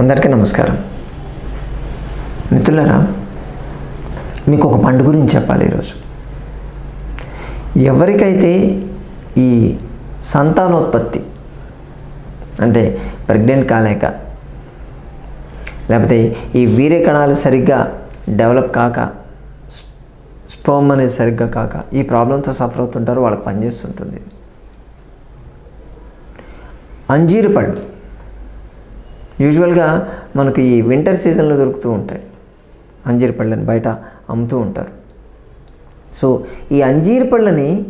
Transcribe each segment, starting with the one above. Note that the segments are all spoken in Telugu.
అందరికీ నమస్కారం. మిత్రులరా మీకు ఒక పండు గురించి చెప్పాలి ఈరోజు. ఎవరికైతే ఈ సంతానోత్పత్తి అంటే ప్రెగ్నెంట్ కాలేక లేకపోతే ఈ వీర్య కణాలు సరిగ్గా డెవలప్ కాక స్పోమ్ అనేది సరిగ్గా కాక ఈ ప్రాబ్లంతో సఫర్ అవుతుంటారు వాళ్ళకి పనిచేస్తుంటుంది. అంజీరు పళ్ళు యూజువల్గా మనకు ఈ వింటర్ సీజన్లో దొరుకుతూ ఉంటాయి. అంజీర పళ్ళని బయట అమ్ముతూ ఉంటారు. సో ఈ అంజీర పళ్ళని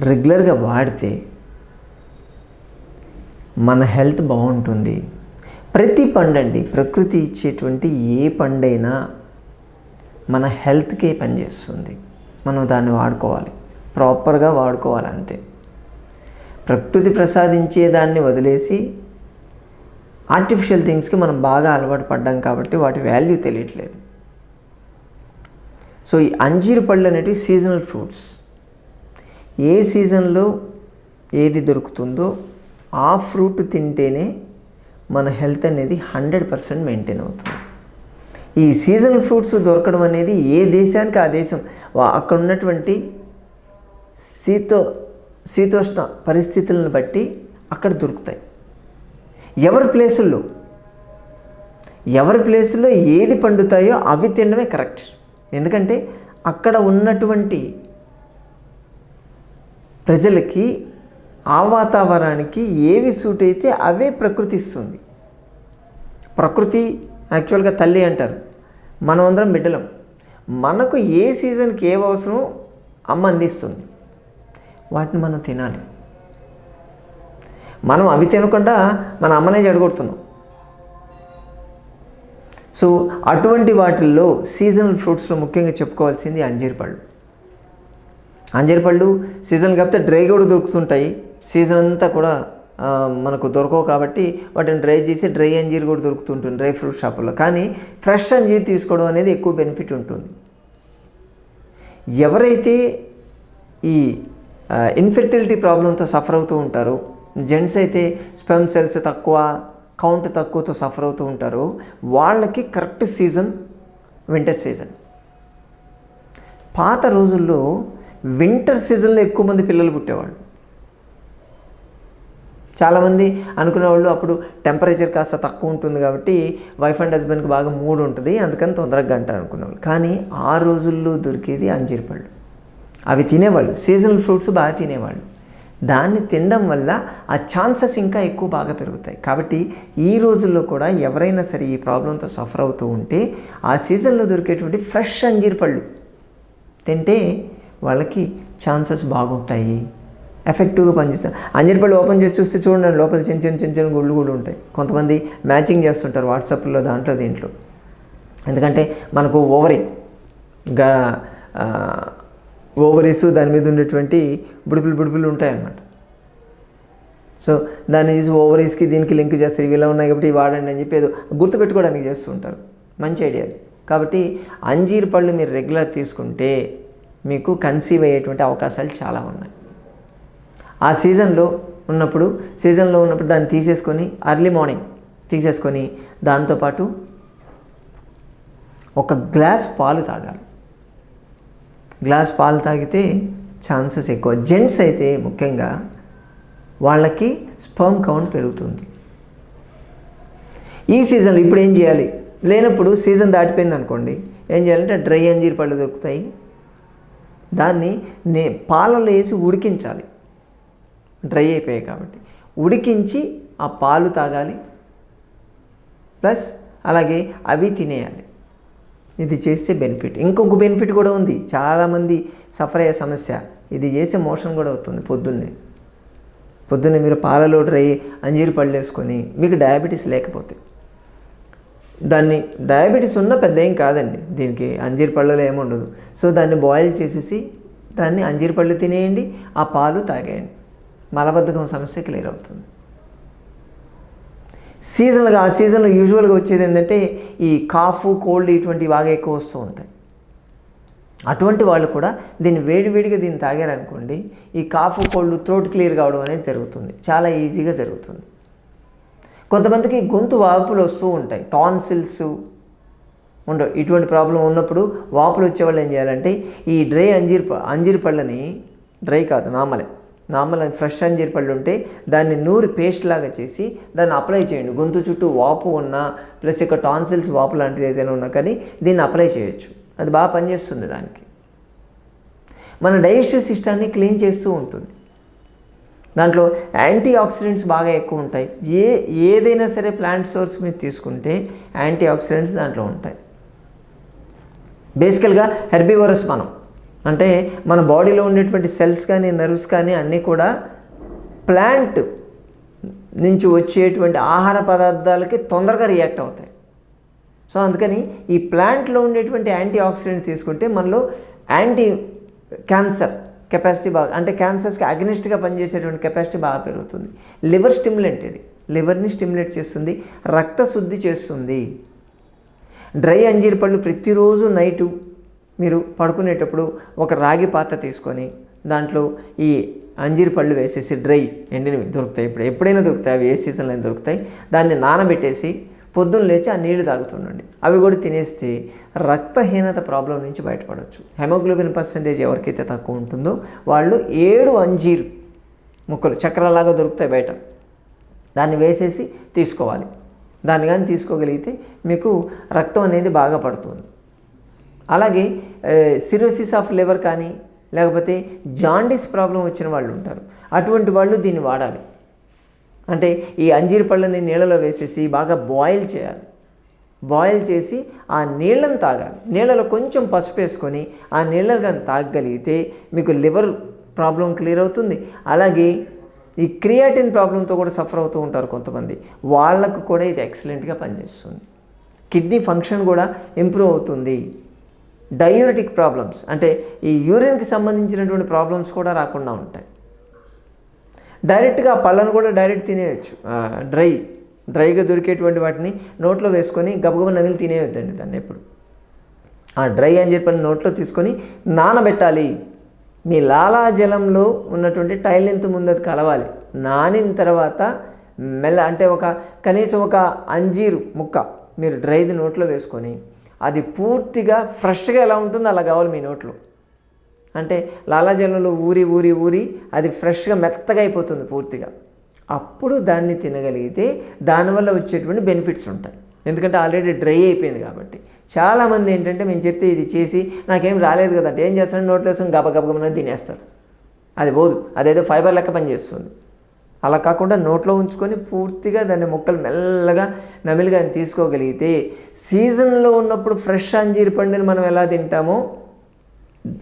రెగ్యులర్గా వాడితే మన హెల్త్ బాగుంటుంది. ప్రతి పండండి ప్రకృతి ఇచ్చేటువంటి ఏ పండైనా మన హెల్త్కే పనిచేస్తుంది. మనం దాన్ని వాడుకోవాలి. ప్రాపర్గా వాడుకోవాలి అంతే ప్రకృతి ప్రసాదించే దాన్ని వదిలేసి ఆర్టిఫిషియల్ థింగ్స్కి మనం బాగా అలవాటు పడ్డాం కాబట్టి వాటి వాల్యూ తెలియట్లేదు. సో ఈ అంజీరు పళ్ళు అనేటివి సీజనల్ ఫ్రూట్స్ ఏ సీజన్లో ఏది దొరుకుతుందో ఆ ఫ్రూట్ తింటేనే మన హెల్త్ అనేది హండ్రెడ్ పర్సెంట్ మెయింటైన్ అవుతుంది. ఈ సీజనల్ ఫ్రూట్స్ దొరకడం అనేది ఏ దేశానికి ఆ దేశం? అక్కడ ఉన్నటువంటి శీతో శీతోష్ణ పరిస్థితులను బట్టి అక్కడ దొరుకుతాయి. ఎవరి ప్లేసుల్లో? ఎవరి ప్లేసుల్లో ఏది పండుతాయో అవి తినడమే కరెక్ట్. ఎందుకంటే అక్కడ ఉన్నటువంటి ప్రజలకి ఆ వాతావరణానికి ఏవి సూట్ అయితే అవే ప్రకృతి ఇస్తుంది ప్రకృతి యాక్చువల్గా తల్లి అంటారు. మనం అందరం బిడ్డలం. మనకు ఏ సీజన్కి ఏ అవసరమో అమ్మ అందిస్తుంది. వాటిని మనం తినాలి. మనం అవి తినకుండా మన అమ్మనే చెడగొడుతున్నాం సో అటువంటి వాటిల్లో సీజనల్ ఫ్రూట్స్లో ముఖ్యంగా చెప్పుకోవాల్సింది అంజీర్ పళ్ళు. అంజీర్ పళ్ళు సీజన్ కాకపోతే డ్రై కూడా దొరుకుతుంటాయి. సీజన్ అంతా కూడా మనకు దొరకవు కాబట్టి వాటిని డ్రై చేసి డ్రై అంజీర్ కూడా దొరుకుతుంటుంది డ్రై ఫ్రూట్ షాపుల్లో. కానీ ఫ్రెష్ అంజీర్ తీసుకోవడం అనేది ఎక్కువ బెనిఫిట్ ఉంటుంది. ఎవరైతే ఈ ఇన్ఫెర్టిలిటీ ప్రాబ్లంతో సఫర్ అవుతూ ఉంటారో జెంట్స్ అయితే స్పెమ్ సెల్స్ తక్కువ కౌంట్ తక్కువతో సఫర్ అవుతూ ఉంటారో. వాళ్ళకి కరెక్ట్ సీజన్ వింటర్ సీజన్. పాత రోజుల్లో వింటర్ సీజన్లో ఎక్కువ మంది పిల్లలు పుట్టేవాళ్ళు. చాలామంది అనుకునేవాళ్ళు అప్పుడు టెంపరేచర్ కాస్త తక్కువ ఉంటుంది కాబట్టి వైఫ్ అండ్ హస్బెండ్కి బాగా మూడు ఉంటుంది అందుకని తొందరగా అంటారు అనుకునేవాళ్ళు. కానీ ఆ రోజుల్లో దొరికేది అంజీర్ పళ్ళు. అవి తినేవాళ్ళు. సీజనల్ ఫ్రూట్స్ బాగా తినేవాళ్ళు. దాన్ని తినడం వల్ల ఆ ఛాన్సెస్ ఇంకా ఎక్కువ బాగా పెరుగుతాయి. కాబట్టి ఈ రోజుల్లో కూడా ఎవరైనా సరే ఈ ప్రాబ్లంతో సఫర్ అవుతూ ఉంటే ఆ సీజన్లో దొరికేటువంటి ఫ్రెష్ అంజీర్ పళ్ళు తింటే వాళ్ళకి ఛాన్సెస్ బాగుంటాయి. ఎఫెక్టివ్గా పనిచేస్తారు అంజీర్ ఓపెన్ చేసి చూస్తే చూడండి లోపల చిన్న చిన్న చిన్న చిన్న గుళ్ళు కూడా ఉంటాయి. కొంతమంది మ్యాచింగ్ చేస్తుంటారు వాట్సాప్లో దాంట్లో దీంట్లో. ఎందుకంటే మనకు ఓవరింగ్గా ఓవరీస్ దాని మీద ఉండేటువంటి బుడుపులు బుడుపులు ఉంటాయన్నమాట. సో దాన్ని చూసి ఓవరీస్కి దీనికి లింక్ చేస్తారు ఇవి ఇలా ఉన్నాయి కాబట్టి ఇవి వాడండి అని చెప్పి ఏదో గుర్తుపెట్టుకోవడానికి చేస్తూ ఉంటారు. మంచి ఐడియా కాబట్టి అంజీర్ పళ్ళు మీరు రెగ్యులర్ తీసుకుంటే మీకు కన్సీవ్ అయ్యేటువంటి అవకాశాలు చాలా ఉన్నాయి. ఆ సీజన్లో ఉన్నప్పుడు సీజన్లో ఉన్నప్పుడు దాన్ని తీసేసుకొని అర్లీ మార్నింగ్ తీసేసుకొని దాంతోపాటు ఒక గ్లాస్ పాలు తాగాలి. గ్లాస్ పాలు తాగితే ఛాన్సెస్ ఎక్కువ. జెంట్స్ అయితే ముఖ్యంగా వాళ్ళకి స్పర్మ్ కౌంట్ పెరుగుతుంది. ఈ సీజన్లో ఇప్పుడు ఏం చేయాలి? లేనప్పుడు సీజన్ దాటిపోయింది అనుకోండి. ఏం చేయాలంటే డ్రై అంజీర్ పళ్ళు దొరుకుతాయి. దాన్ని నే పాలలో వేసి ఉడికించాలి. డ్రై అయిపోయాయి కాబట్టి. ఉడికించి ఆ పాలు తాగాలి. ప్లస్ అలాగే అవి తినేయాలి. ఇది చేస్తే బెనిఫిట్ ఇంకొక బెనిఫిట్ కూడా ఉంది. చాలామంది సఫర్ అయ్యే సమస్య. ఇది చేస్తే మోషన్ కూడా అవుతుంది పొద్దున్నే. పొద్దున్నే మీరు పాలలో డ్రై అంజీరు పళ్ళు వేసుకొని మీకు డయాబెటీస్ లేకపోతే. దాన్ని డయాబెటీస్ ఉన్న పెద్ద ఏం కాదండి. దీనికి అంజీరు పళ్ళలో ఏముండదు సో దాన్ని బాయిల్ చేసేసి దాన్ని అంజీరు పళ్ళు తినేయండి ఆ పాలు తాగేయండి. మలబద్ధకం సమస్య క్లియర్ అవుతుంది. సీజనల్గా ఆ సీజన్లో యూజువల్గా వచ్చేది ఏంటంటే ఈ కాఫ్ కోల్డ్ ఇటువంటివి బాగా ఎక్కువ వస్తూ ఉంటాయి. అటువంటి వాళ్ళు కూడా దీన్ని వేడివేడిగా దీన్ని తాగారనుకోండి ఈ కాఫ్ కోల్డ్ థ్రోట్ క్లియర్ కావడం అనేది జరుగుతుంది. చాలా ఈజీగా జరుగుతుంది. కొంతమందికి గొంతు వాపులు వస్తూ ఉంటాయి. టాన్సిల్స్ ఉండవు ఇటువంటి ప్రాబ్లం ఉన్నప్పుడు వాపులు వచ్చేవాళ్ళు ఏం చేయాలంటే ఈ డ్రై అంజీర్ ప- అంజీర్ పళ్ళని డ్రై కాదు నామలే నార్మల్ ఫ్రెష్ అంజీర్ పళ్ళు ఉంటే దాన్ని నూరి పేస్ట్ లాగా చేసి దాన్ని అప్లై చేయండి. గొంతు చుట్టూ వాపు ఉన్నా ప్లస్ ఇక టాన్సిల్స్ వాపు లాంటిది ఏదైనా ఉన్నా కానీ దీన్ని అప్లై చేయొచ్చు. అది బాగా పనిచేస్తుంది దానికి. మన డైజెస్టివ్ సిస్టాన్ని క్లీన్ చేస్తూ ఉంటుంది. దాంట్లో యాంటీ ఆక్సిడెంట్స్ బాగా ఎక్కువ ఉంటాయి. ఏ ఏదైనా సరే ప్లాంట్ సోర్స్ మీద తీసుకుంటే యాంటీ ఆక్సిడెంట్స్ దాంట్లో ఉంటాయి. బేసికల్గా హెర్బివరస్ మనం. అంటే మన బాడీలో ఉండేటువంటి సెల్స్ కానీ నర్వ్స్ కానీ అన్నీ కూడా ప్లాంట్ నుంచి వచ్చేటువంటి ఆహార పదార్థాలకి తొందరగా రియాక్ట్ అవుతాయి. సో అందుకని ఈ ప్లాంట్లో ఉండేటువంటి యాంటీ ఆక్సిడెంట్ తీసుకుంటే మనలో యాంటీ క్యాన్సర్ కెపాసిటీ బాగా అంటే క్యాన్సర్స్కి అగ్నిస్ట్గా పనిచేసేటువంటి కెపాసిటీ బాగా పెరుగుతుంది. లివర్ స్టిమ్యులెంట్ ఇది. లివర్ని స్టిమ్యులేట్ చేస్తుంది రక్త శుద్ధి చేస్తుంది. డ్రై అంజీర్ పళ్ళు ప్రతిరోజు నైటు మీరు పడుకునేటప్పుడు ఒక రాగి పాత్ర తీసుకొని దాంట్లో ఈ అంజీర్ పళ్ళు వేసేసి డ్రై ఎండినవి దొరుకుతాయి. ఇప్పుడు ఎప్పుడైనా దొరుకుతాయి అవి ఏ సీజన్లో దొరుకుతాయి. దాన్ని నానబెట్టేసి పొద్దున్న లేచి ఆ నీళ్ళు తాగుతుండండి. అవి కూడా తినేస్తే రక్తహీనత ప్రాబ్లం నుంచి బయటపడవచ్చు హెమోగ్లోబిన్ పర్సంటేజ్ ఎవరికైతే తక్కువ ఉంటుందో వాళ్ళు ఏడు అంజీర్ ముక్కలు చక్రాలాగా దొరుకుతాయి బయట. దాన్ని వేసేసి తీసుకోవాలి. దాన్ని కానీ తీసుకోగలిగితే మీకు రక్తం అనేది బాగా పడుతుంది. అలాగే సిరోసిస్ ఆఫ్ లివర్ కానీ లేకపోతే జాండీస్ ప్రాబ్లం వచ్చిన వాళ్ళు ఉంటారు. అటువంటి వాళ్ళు దీన్ని వాడాలి. అంటే ఈ అంజీర్ పళ్ళని నీళ్ళలో వేసేసి బాగా బాయిల్ చేయాలి. బాయిల్ చేసి ఆ నీళ్ళని తాగాలి. నీళ్ళలో కొంచెం పసుపు వేసుకొని ఆ నీళ్ళని కానీ తాగగలిగితే మీకు లివర్ ప్రాబ్లం క్లియర్ అవుతుంది. అలాగే ఈ క్రియాటిన్ ప్రాబ్లంతో కూడా సఫర్ అవుతూ ఉంటారు కొంతమంది. వాళ్ళకు కూడా ఇది ఎక్సలెంట్గా పనిచేస్తుంది. కిడ్నీ ఫంక్షన్ కూడా ఇంప్రూవ్ అవుతుంది. డయూరిటిక్ ప్రాబ్లమ్స్ అంటే ఈ యూరిన్కి సంబంధించినటువంటి ప్రాబ్లమ్స్ కూడా రాకుండా ఉంటాయి. డైరెక్ట్గా పళ్ళను కూడా డైరెక్ట్ తినేయచ్చు. డ్రై డ్రైగా దొరికేటువంటి వాటిని నోట్లో వేసుకొని గబగబ నమిలి తినేయొద్దండి దాన్ని ఎప్పుడు. ఆ డ్రై అని చెప్పి నోట్లో తీసుకొని నానబెట్టాలి. మీ లాలాజలంలో ఉన్నటువంటి టైల్ ఎంత ముందు అది కలవాలి. నానిన తర్వాత మెల్ల అంటే ఒక కనీసం ఒక అంజీరు ముక్క మీరు డ్రైది నోట్లో వేసుకొని అది పూర్తిగా ఫ్రెష్గా ఎలా ఉంటుందో అలా కావాలి మీ నోట్లో. అంటే లాలాజలంలో ఊరి ఊరి ఊరి అది ఫ్రెష్గా మెత్తగా అయిపోతుంది పూర్తిగా. అప్పుడు దాన్ని తినగలిగితే దానివల్ల వచ్చేటువంటి బెనిఫిట్స్ ఉంటాయి. ఎందుకంటే ఆల్రెడీ డ్రై అయిపోయింది కాబట్టి. చాలామంది ఏంటంటే మేము చెప్తే ఇది చేసి నాకేం రాలేదు కదా అంటే ఏం చేస్తాను నోట్లో వేసుకొని గబగబగమని తినేస్తారు. అది పోదు. అదేదో ఫైబర్ లెక్క పనిచేస్తుంది. అలా కాకుండా నోట్లో ఉంచుకొని పూర్తిగా దాన్ని ముక్కలు మెల్లగా నమిలిగా తీసుకోగలిగితే సీజన్లో ఉన్నప్పుడు ఫ్రెష్ అంజీర్ పండుని మనం ఎలా తింటామో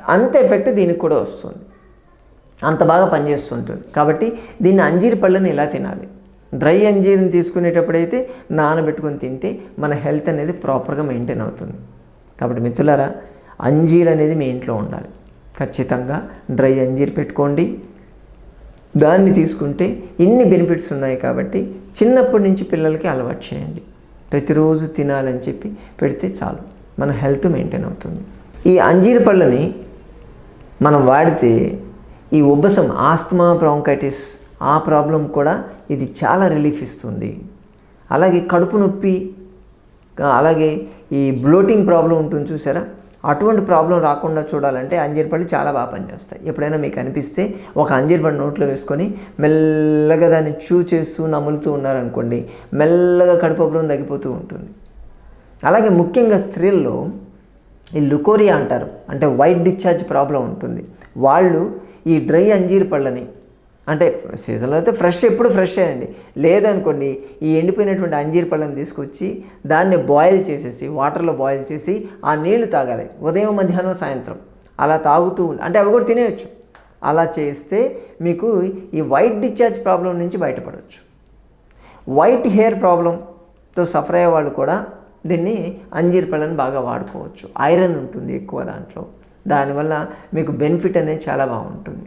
అంత ఎఫెక్ట్ దీనికి కూడా వస్తుంది. అంత బాగా పనిచేస్తుంటుంది. కాబట్టి దీన్ని అంజీర్ పళ్ళని ఇలా తినాలి? డ్రై అంజీర్ని తీసుకునేటప్పుడైతే నానబెట్టుకొని తింటే మన హెల్త్ అనేది ప్రాపర్గా మెయింటైన్ అవుతుంది. కాబట్టి మిత్రులారా అంజీర్ అనేది మీ ఇంట్లో ఉండాలి. ఖచ్చితంగా డ్రై అంజీర్ పెట్టుకోండి. దాన్ని తీసుకుంటే ఇన్ని బెనిఫిట్స్ ఉన్నాయి కాబట్టి చిన్నప్పటి నుంచి పిల్లలకి అలవాటు చేయండి. ప్రతిరోజు తినాలని చెప్పి పెడితే చాలు. మన హెల్త్ మెయింటైన్ అవుతుంది. ఈ అంజీర పళ్ళని మనం వాడితే ఈ ఉబ్బసం ఆస్తమా బ్రాంకైటిస్ ఆ ప్రాబ్లం కూడా ఇది చాలా రిలీఫ్ ఇస్తుంది. అలాగే కడుపు నొప్పి అలాగే ఈ బ్లోటింగ్ ప్రాబ్లం ఉంటుంది చూసారా? అటువంటి ప్రాబ్లం రాకుండా చూడాలంటే అంజీర్ పళ్ళు చాలా బాగా పనిచేస్తాయి. ఎప్పుడైనా మీకు అనిపిస్తే ఒక అంజీర్ పళ్ళు నోట్లో వేసుకొని మెల్లగా దాన్ని చూ చేస్తూ నములుతూ ఉన్నారనుకోండి మెల్లగా కడుపు తగ్గిపోతూ ఉంటుంది. అలాగే ముఖ్యంగా స్త్రీల్లో ఈ లుకోరియా అంటారు అంటే వైట్ డిశ్చార్జ్ ప్రాబ్లం ఉంటుంది. వాళ్ళు ఈ డ్రై అంజీర్ పళ్ళని అంటే సీజన్లో అయితే ఫ్రెష్ ఎప్పుడు ఫ్రెష్ అయ్యండి లేదనుకోండి ఈ ఎండిపోయినటువంటి అంజీర్ పళ్ళని తీసుకొచ్చి దాన్ని బాయిల్ చేసేసి వాటర్లో బాయిల్ చేసి ఆ నీళ్ళు తాగాలి. ఉదయం మధ్యాహ్నం సాయంత్రం. అలా తాగుతూ అంటే అవి కూడా తినేయచ్చు. అలా చేస్తే మీకు ఈ వైట్ డిశ్చార్జ్ ప్రాబ్లం నుంచి బయటపడవచ్చు వైట్ హెయిర్ ప్రాబ్లంతో సఫర్ అయ్యే వాళ్ళు కూడా దీన్ని అంజీర్ పళ్ళని బాగా వాడుకోవచ్చు. ఐరన్ ఉంటుంది ఎక్కువ దాంట్లో. దానివల్ల మీకు బెనిఫిట్ అనేది చాలా బాగుంటుంది.